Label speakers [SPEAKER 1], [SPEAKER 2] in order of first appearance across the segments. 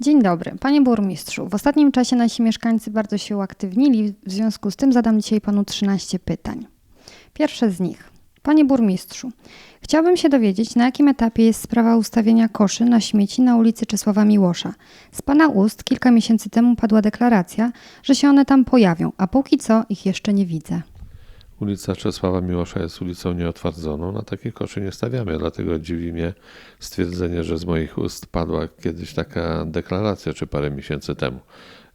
[SPEAKER 1] Dzień dobry, panie burmistrzu. W ostatnim czasie nasi mieszkańcy bardzo się uaktywnili, w związku z tym zadam dzisiaj panu 13 pytań. Pierwsze z nich. Panie burmistrzu, chciałbym się dowiedzieć, na jakim etapie jest sprawa ustawienia koszy na śmieci na ulicy Czesława Miłosza. Z pana ust kilka miesięcy temu padła deklaracja, że się one tam pojawią, a póki co ich jeszcze nie widzę.
[SPEAKER 2] Ulica Czesława Miłosza jest ulicą nieotwardzoną, na takie koszy nie stawiamy, dlatego dziwi mnie stwierdzenie, że z moich ust padła kiedyś taka deklaracja, czy parę miesięcy temu.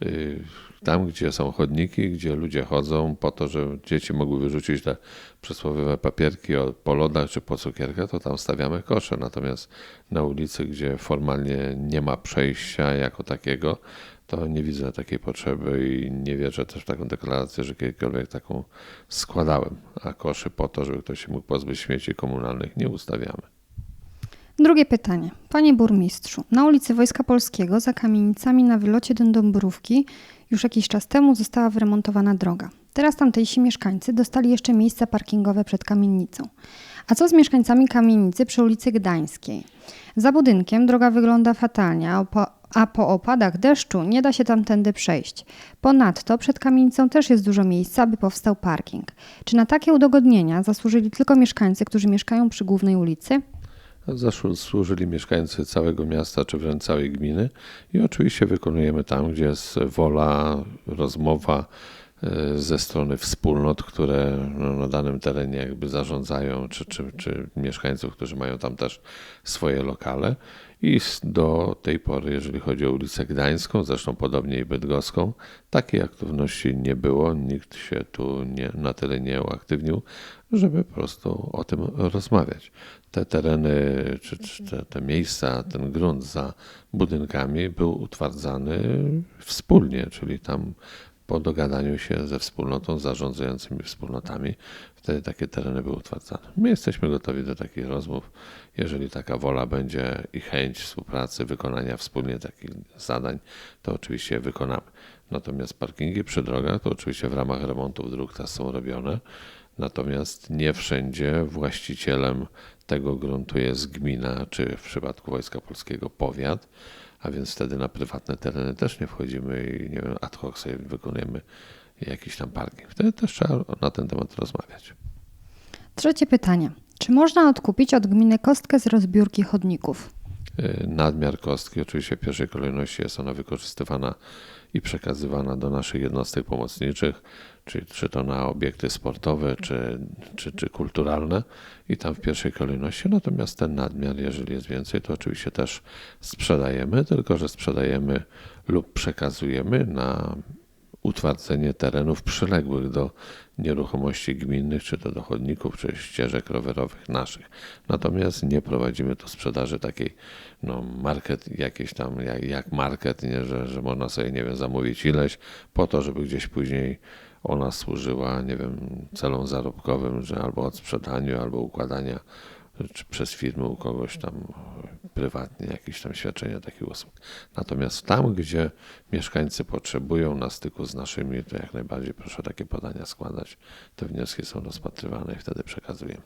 [SPEAKER 2] Yy, Tam, gdzie są chodniki, gdzie ludzie chodzą po to, żeby dzieci mogły wyrzucić te przysłowiowe papierki po lodach czy po cukierkach, to tam stawiamy kosze. Natomiast na ulicy, gdzie formalnie nie ma przejścia jako takiego, to nie widzę takiej potrzeby i nie wierzę też w taką deklarację, że kiedykolwiek taką składałem. A koszy po to, żeby ktoś się mógł pozbyć śmieci komunalnych, nie ustawiamy.
[SPEAKER 1] Drugie pytanie. Panie burmistrzu, na ulicy Wojska Polskiego za kamienicami na wylocie do Dąbrówki już jakiś czas temu została wyremontowana droga. Teraz tamtejsi mieszkańcy dostali jeszcze miejsca parkingowe przed kamienicą. A co z mieszkańcami kamienicy przy ulicy Gdańskiej? Za budynkiem droga wygląda fatalnie, a a po opadach deszczu nie da się tamtędy przejść. Ponadto przed kamienicą też jest dużo miejsca, aby powstał parking. Czy na takie udogodnienia zasłużyli tylko mieszkańcy, którzy mieszkają przy głównej ulicy?
[SPEAKER 2] Zasłużyli mieszkańcy całego miasta czy wręcz całej gminy i oczywiście wykonujemy tam, gdzie jest wola, rozmowa e, ze strony wspólnot, które no, na danym terenie jakby zarządzają, czy, czy, czy mieszkańców, którzy mają tam też swoje lokale. I do tej pory, jeżeli chodzi o ulicę Gdańską, zresztą podobnie i Bydgoską, takiej aktywności nie było. Nikt się tu nie, na tyle nie uaktywnił, żeby po prostu o tym rozmawiać. Te tereny, czy, czy te, te miejsca, ten grunt za budynkami był utwardzany wspólnie, czyli tam po dogadaniu się ze wspólnotą, zarządzającymi wspólnotami, wtedy takie tereny były utwardzane. My jesteśmy gotowi do takich rozmów, jeżeli taka wola będzie i chęć współpracy, wykonania wspólnie takich zadań, to oczywiście je wykonamy. Natomiast parkingi przy drogach to oczywiście w ramach remontów dróg teraz są robione, natomiast nie wszędzie właścicielem tego gruntu jest gmina, czy w przypadku Wojska Polskiego powiat, a więc wtedy na prywatne tereny też nie wchodzimy i nie wiem, ad hoc sobie wykonujemy jakiś tam parking. Wtedy też trzeba na ten temat rozmawiać.
[SPEAKER 1] Trzecie pytanie. Czy można odkupić od gminy kostkę z rozbiórki chodników?
[SPEAKER 2] Y, nadmiar kostki. Oczywiście w pierwszej kolejności jest ona wykorzystywana i przekazywana do naszych jednostek pomocniczych, czy, czy to na obiekty sportowe, czy, czy, czy kulturalne i tam w pierwszej kolejności. Natomiast ten nadmiar, jeżeli jest więcej, to oczywiście też sprzedajemy, tylko że sprzedajemy lub przekazujemy na utwardzenie terenów przyległych do nieruchomości gminnych, czy to do chodników, czy ścieżek rowerowych naszych. Natomiast nie prowadzimy tu sprzedaży takiej, no, market jakiś tam, jak, jak market, nie, że, że można sobie, nie wiem, zamówić ileś po to, żeby gdzieś później ona służyła, nie wiem, celom zarobkowym, że albo odsprzedaniu, albo układania czy przez firmy u kogoś tam prywatnie jakieś tam świadczenia takich usług. Natomiast tam, gdzie mieszkańcy potrzebują na styku z naszymi, to jak najbardziej proszę takie podania składać. Te wnioski są rozpatrywane i wtedy przekazujemy.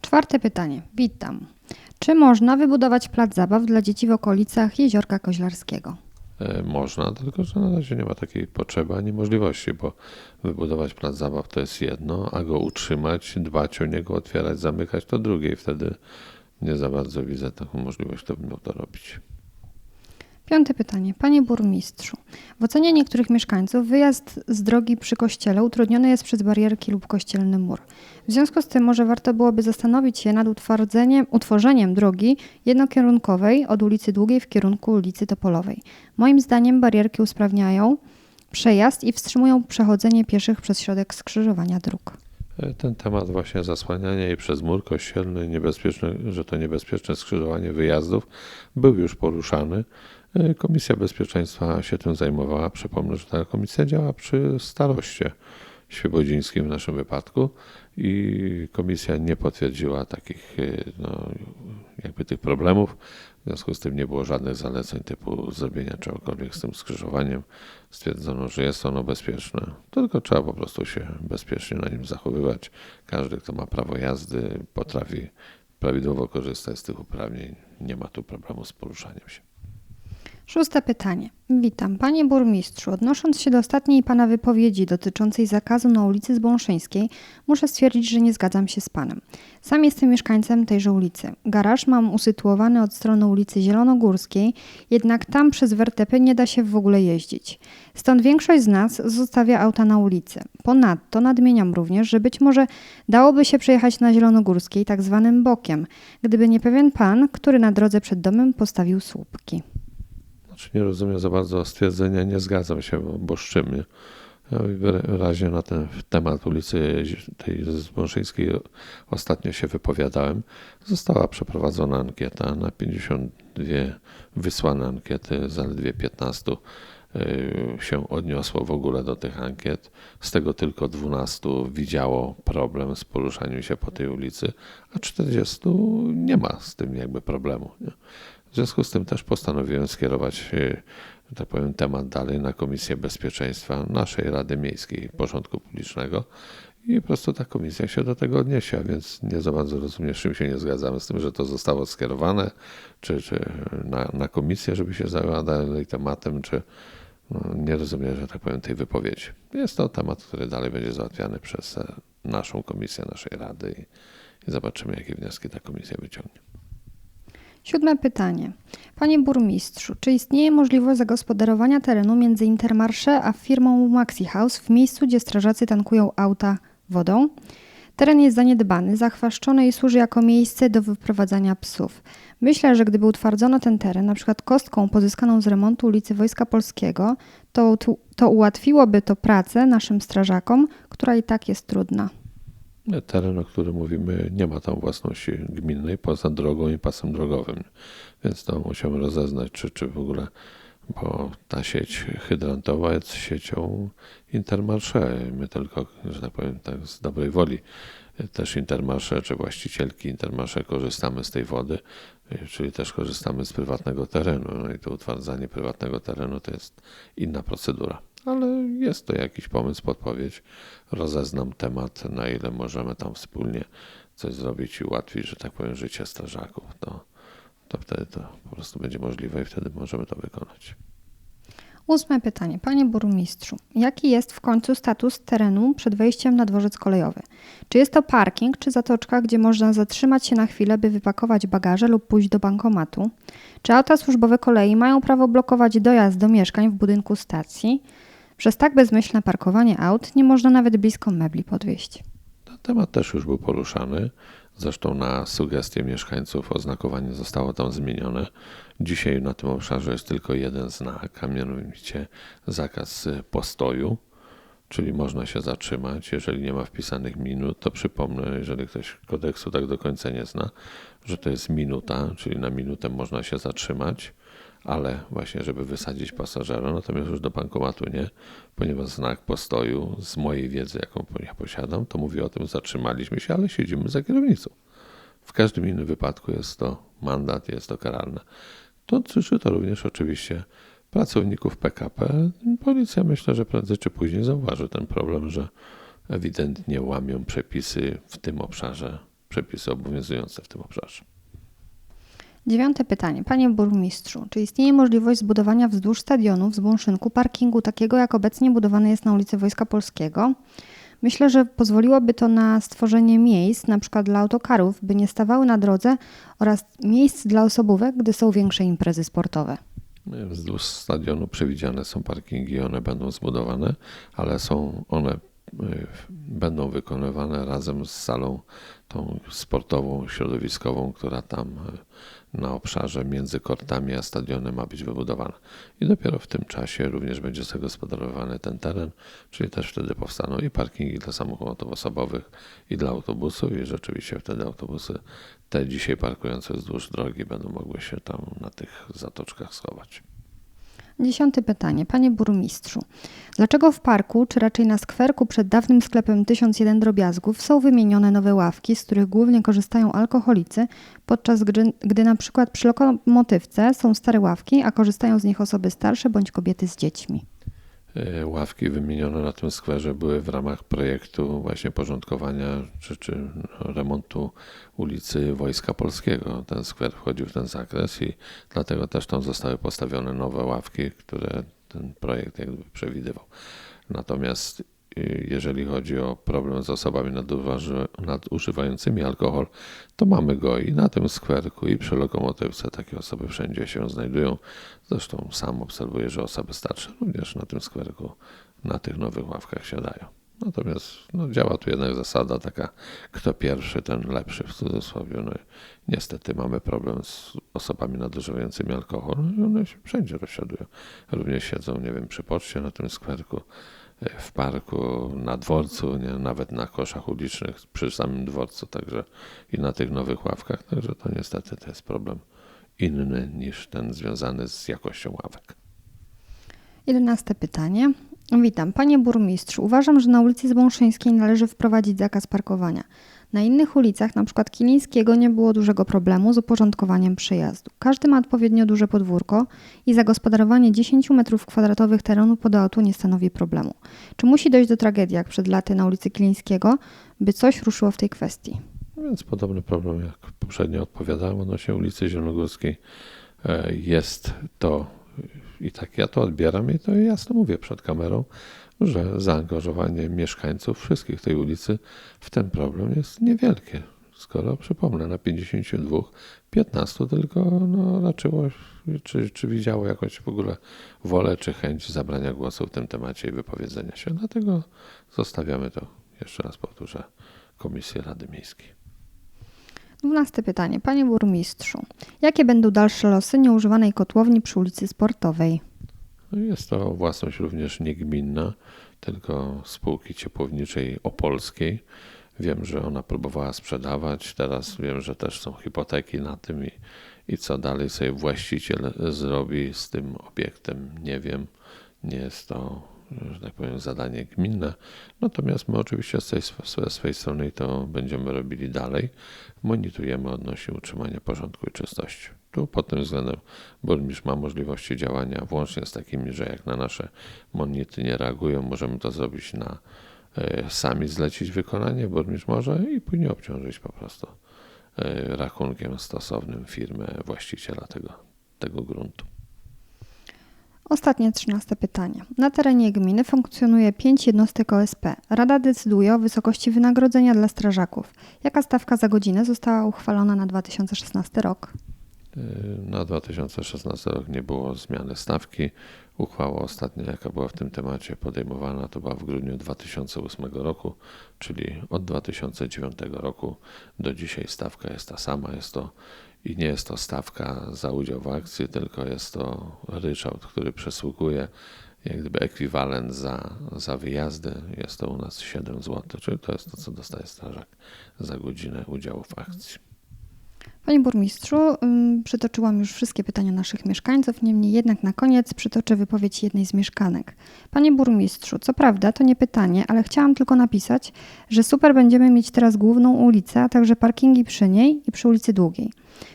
[SPEAKER 1] Czwarte pytanie. Witam. Czy można wybudować plac zabaw dla dzieci w okolicach Jeziorka Koźlarskiego?
[SPEAKER 2] E, Można, tylko że na razie nie ma takiej potrzeby ani możliwości, bo wybudować plac zabaw to jest jedno, a go utrzymać, dbać o niego, otwierać, zamykać to drugie i wtedy nie za bardzo widzę taką możliwość, kto by miał to robić.
[SPEAKER 1] Piąte pytanie. Panie burmistrzu, w ocenie niektórych mieszkańców wyjazd z drogi przy kościele utrudniony jest przez barierki lub kościelny mur. W związku z tym może warto byłoby zastanowić się nad utworzeniem drogi jednokierunkowej od ulicy Długiej w kierunku ulicy Topolowej. Moim zdaniem barierki usprawniają przejazd i wstrzymują przechodzenie pieszych przez środek skrzyżowania dróg.
[SPEAKER 2] Ten temat właśnie zasłaniania i przez mur kościelny, niebezpieczne, że to niebezpieczne skrzyżowanie wyjazdów był już poruszany. E, Komisja Bezpieczeństwa się tym zajmowała. Przypomnę, że ta komisja działa przy staroście świebodzińskim w naszym wypadku i komisja nie potwierdziła takich e, no, jakby tych problemów. W związku z tym nie było żadnych zaleceń typu zrobienia czegokolwiek z tym skrzyżowaniem. Stwierdzono, że jest ono bezpieczne, tylko trzeba po prostu się bezpiecznie na nim zachowywać. Każdy, kto ma prawo jazdy, potrafi prawidłowo korzystać z tych uprawnień. Nie ma tu problemu z poruszaniem się.
[SPEAKER 1] Szóste pytanie. Witam. Panie burmistrzu, odnosząc się do ostatniej pana wypowiedzi dotyczącej zakazu na ulicy Zbąszyńskiej, muszę stwierdzić, że nie zgadzam się z panem. Sam jestem mieszkańcem tejże ulicy. Garaż mam usytuowany od strony ulicy Zielonogórskiej, jednak tam przez wertepy nie da się w ogóle jeździć. Stąd większość z nas zostawia auta na ulicy. Ponadto nadmieniam również, że być może dałoby się przejechać na Zielonogórskiej tak zwanym bokiem, gdyby nie pewien pan, który na drodze przed domem postawił słupki.
[SPEAKER 2] Znaczy nie rozumiem za bardzo stwierdzenia, nie zgadzam się, bo, bo z czym nie? Ja wyraźnie na ten temat ulicy tej Zbąszyńskiej ostatnio się wypowiadałem. Została przeprowadzona ankieta na 52 wysłane ankiety, zaledwie 15 y, się odniosło w ogóle do tych ankiet. Z tego tylko 12 widziało problem z poruszaniem się po tej ulicy, a 40 nie ma z tym jakby problemu. Nie? W związku z tym też postanowiłem skierować, e, tak powiem, temat dalej na Komisję Bezpieczeństwa naszej Rady Miejskiej Porządku Publicznego i po prostu ta komisja się do tego odniesie, a więc nie za bardzo rozumiem, z czym się nie zgadzamy, z tym, że to zostało skierowane, czy, czy na, na komisję, żeby się zajęła dalej tematem, czy no, nie rozumiem, że tak powiem, tej wypowiedzi. Jest to temat, który dalej będzie załatwiany przez e, naszą komisję, naszej Rady i, i zobaczymy, jakie wnioski ta komisja wyciągnie.
[SPEAKER 1] Siódme pytanie. Panie burmistrzu, czy istnieje możliwość zagospodarowania terenu między Intermarché a firmą Maxi House w miejscu, gdzie strażacy tankują auta wodą? Teren jest zaniedbany, zachwaszczony i służy jako miejsce do wyprowadzania psów. Myślę, że gdyby utwardzono ten teren, na przykład kostką pozyskaną z remontu ulicy Wojska Polskiego, to, to ułatwiłoby to pracę naszym strażakom, która i tak jest trudna.
[SPEAKER 2] Teren, o którym mówimy, nie ma tam własności gminnej poza drogą i pasem drogowym, więc to musiałem rozeznać, czy, czy w ogóle, bo ta sieć hydrantowa jest siecią Intermarché. My tylko, że tak powiem, tak z dobrej woli też Intermarché, czy właścicielki Intermarché korzystamy z tej wody, czyli też korzystamy z prywatnego terenu. No i to utwardzanie prywatnego terenu to jest inna procedura ale jest to jakiś pomysł, podpowiedź. Rozeznam temat, na ile możemy tam wspólnie coś zrobić i ułatwić, że tak powiem, życie strażaków. To, to wtedy to po prostu będzie możliwe i wtedy możemy to wykonać.
[SPEAKER 1] Ósme pytanie. Panie burmistrzu, jaki jest w końcu status terenu przed wejściem na dworzec kolejowy? Czy jest to parking, czy zatoczka, gdzie można zatrzymać się na chwilę, by wypakować bagaże lub pójść do bankomatu? Czy auta służbowe kolei mają prawo blokować dojazd do mieszkań w budynku stacji? Przez tak bezmyślne parkowanie aut nie można nawet blisko mebli podwieźć.
[SPEAKER 2] Ten temat też już był poruszany. Zresztą na sugestię mieszkańców oznakowanie zostało tam zmienione. Dzisiaj na tym obszarze jest tylko jeden znak, a mianowicie zakaz postoju, czyli można się zatrzymać. Jeżeli nie ma wpisanych minut, to przypomnę, jeżeli ktoś kodeksu tak do końca nie zna, że to jest minuta, czyli na minutę można się zatrzymać ale właśnie, żeby wysadzić pasażera, natomiast już do bankomatu nie, ponieważ znak postoju z mojej wiedzy, jaką ja posiadam, to mówi o tym, zatrzymaliśmy się, ale siedzimy za kierownicą. W każdym innym wypadku jest to mandat, jest to karalne. To dotyczy to również oczywiście pracowników PKP. Policja myślę, że prędzej czy później zauważy ten problem, że ewidentnie łamią przepisy w tym obszarze, przepisy obowiązujące w tym obszarze.
[SPEAKER 1] Dziewiąte pytanie. Panie burmistrzu, czy istnieje możliwość zbudowania wzdłuż stadionu w Zbąszynku parkingu takiego, jak obecnie budowany jest na ulicy Wojska Polskiego? Myślę, że pozwoliłoby to na stworzenie miejsc, na przykład dla autokarów, by nie stawały na drodze oraz miejsc dla osobówek, gdy są większe imprezy sportowe.
[SPEAKER 2] Wzdłuż stadionu przewidziane są parkingi, one będą zbudowane, ale są one Y, będą wykonywane razem z salą tą sportową, środowiskową, która tam y, na obszarze między kortami a stadionem ma być wybudowana. I dopiero w tym czasie również będzie zagospodarowany ten teren, czyli też wtedy powstaną i parkingi dla samochodów osobowych i dla autobusów i rzeczywiście wtedy autobusy te dzisiaj parkujące wzdłuż drogi będą mogły się tam na tych zatoczkach schować.
[SPEAKER 1] Dziesiąte pytanie. Panie burmistrzu, dlaczego w parku, czy raczej na skwerku przed dawnym sklepem 1001 drobiazgów są wymienione nowe ławki, z których głównie korzystają alkoholicy, podczas gdy, gdy na przykład przy lokomotywce są stare ławki, a korzystają z nich osoby starsze bądź kobiety z dziećmi?
[SPEAKER 2] E, ławki wymienione na tym skwerze były w ramach projektu właśnie porządkowania czy, czy no, remontu ulicy Wojska Polskiego. Ten skwer wchodził w ten zakres i dlatego też tam zostały postawione nowe ławki, które ten projekt jakby przewidywał. Natomiast jeżeli chodzi o problem z osobami nadużywającymi alkohol, to mamy go i na tym skwerku, i przy lokomotywce. Takie osoby wszędzie się znajdują. Zresztą sam obserwuję, że osoby starsze również na tym skwerku, na tych nowych ławkach siadają. Natomiast no, działa tu jednak zasada taka, kto pierwszy, ten lepszy w cudzysłowie. No, niestety mamy problem z osobami nadużywającymi alkohol i one się wszędzie rozsiadują. Również siedzą, nie wiem, przy poczcie na tym skwerku, w parku, na dworcu, nie? nawet na koszach ulicznych przy samym dworcu, także i na tych nowych ławkach. Także to niestety to jest problem inny niż ten związany z jakością ławek.
[SPEAKER 1] Jedenaste pytanie. Witam. Panie burmistrzu, uważam, że na ulicy Zbąszyńskiej należy wprowadzić zakaz parkowania. Na innych ulicach, np. Kilińskiego, nie było dużego problemu z uporządkowaniem przejazdu. Każdy ma odpowiednio duże podwórko i zagospodarowanie 10 m2 terenu pod auto nie stanowi problemu. Czy musi dojść do tragedii, jak przed laty na ulicy Kilińskiego, by coś ruszyło w tej kwestii?
[SPEAKER 2] No Więc podobny problem, jak poprzednio odpowiadałem odnośnie ulicy Zielonogórskiej. E, Jest to, i tak ja to odbieram i to jasno mówię przed kamerą, że zaangażowanie mieszkańców wszystkich tej ulicy w ten problem jest niewielkie. Skoro, przypomnę, na 52, 15 tylko no, raczyło, czy, czy widziało jakąś w ogóle wolę czy chęć zabrania głosu w tym temacie i wypowiedzenia się. Dlatego zostawiamy to, jeszcze raz powtórzę, Komisji Rady Miejskiej.
[SPEAKER 1] Dwunaste pytanie. Panie burmistrzu, jakie będą dalsze losy nieużywanej kotłowni przy ulicy Sportowej?
[SPEAKER 2] No Jest to własność również nie gminna, tylko spółki ciepłowniczej opolskiej. Wiem, że ona próbowała sprzedawać, teraz wiem, że też są hipoteki na tym i, i co dalej sobie właściciel zrobi z tym obiektem, nie wiem. Nie jest to, że tak powiem, zadanie gminne. Natomiast my oczywiście z tej swojej strony to będziemy robili dalej. Monitorujemy odnośnie utrzymania porządku i czystości. Tu pod tym względem burmistrz ma możliwości działania włącznie z takimi, że jak na nasze monity nie reagują, możemy to zrobić na e, sami zlecić wykonanie, burmistrz może i później obciążyć po prostu e, rachunkiem stosownym firmę właściciela tego, tego gruntu.
[SPEAKER 1] Ostatnie trzynaste pytanie. Na terenie gminy funkcjonuje pięć jednostek OSP. Rada decyduje o wysokości wynagrodzenia dla strażaków. Jaka stawka za godzinę została uchwalona na 2016 rok?
[SPEAKER 2] E, Na 2016 rok nie było zmiany stawki. Uchwała ostatnia, jaka była w tym temacie podejmowana, to była w grudniu 2008 roku, czyli od 2009 roku do dzisiaj stawka jest ta sama. Jest to i nie jest to stawka za udział w akcji, tylko jest to ryczałt, który przysługuje jak gdyby ekwiwalent za, za wyjazdy. Jest to u nas 7 zł, czyli to jest to, co dostaje strażak za godzinę udziału w akcji.
[SPEAKER 1] Panie burmistrzu, przytoczyłam już wszystkie pytania naszych mieszkańców, niemniej jednak na koniec przytoczę wypowiedź jednej z mieszkanek. Panie burmistrzu, co prawda to nie pytanie, ale chciałam tylko napisać, że super będziemy mieć teraz główną ulicę, a także parkingi przy niej i przy ulicy Długiej.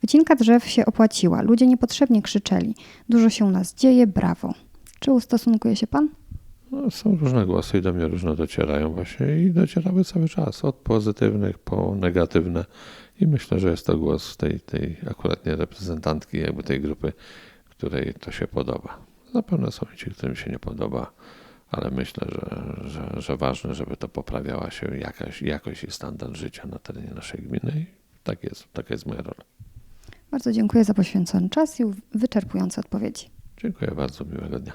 [SPEAKER 1] Wycinka drzew się opłaciła, ludzie niepotrzebnie krzyczeli. Dużo się u nas dzieje, brawo. Czy ustosunkuje się pan?
[SPEAKER 2] No, są różne głosy i do mnie różne docierają właśnie i docierały cały czas, od pozytywnych po negatywne i myślę, że jest to głos tej, tej akurat nie reprezentantki jakby tej grupy, której to się podoba. Zapewne są ci, którym się nie podoba, ale myślę, że, że, że ważne, żeby to poprawiała się jakaś jakość i standard życia na terenie naszej gminy i tak jest, taka jest moja rola.
[SPEAKER 1] Bardzo dziękuję za poświęcony czas i wyczerpujące odpowiedzi.
[SPEAKER 2] Dziękuję bardzo, miłego dnia.